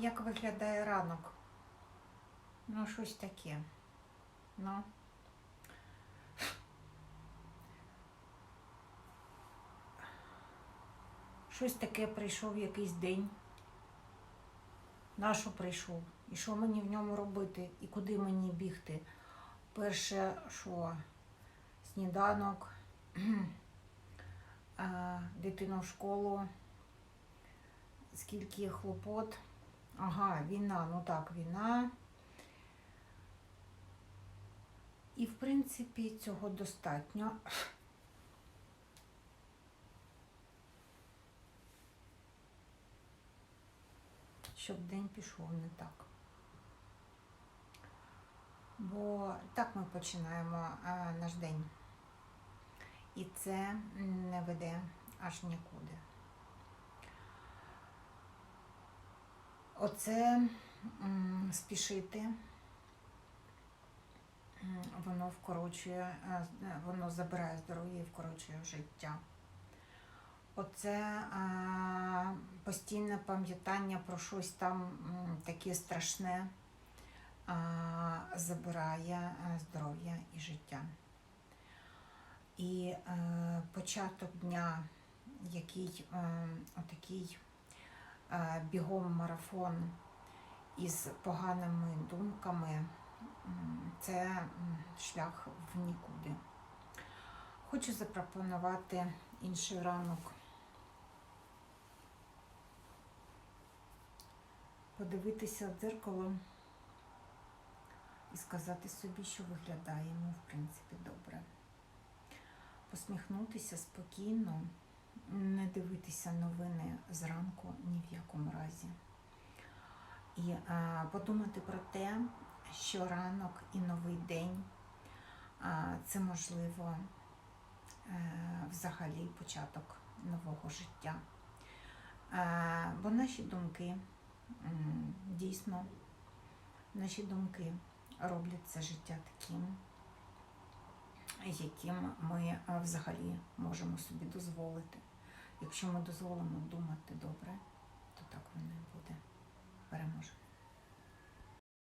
Як виглядає ранок? Ну, щось таке. Ну. Щось таке прийшов якийсь день. Нащо прийшов? І що мені в ньому робити? І куди мені бігти? Перше, що сніданок, дитину в школу, скільки хлопот. Ага, війна, ну так, війна. І, в принципі, цього достатньо. Щоб день пішов не так. Бо так ми починаємо а, наш день. І це не веде аж нікуди. Оце спішити, воно вкорочує, е, воно забирає здоров'я і вкорочує життя. Оце е, постійне пам'ятання про щось там таке страшне е, забирає е, здоров'я і життя. І е, початок дня, який е, отакий е, бігом марафон із поганими думками, це шлях в нікуди. Хочу запропонувати інший ранок. Подивитися в дзеркало і сказати собі, що виглядаємо, в принципі, добре. Посміхнутися спокійно, не дивитися новини зранку ні в якому разі. І е, подумати про те, що ранок і новий день е, це можливо е, взагалі початок нового життя. Е, бо наші думки дійсно, наші думки роблять це життя таким, яким ми е, взагалі можемо собі дозволити. Якщо ми дозволимо думати добре,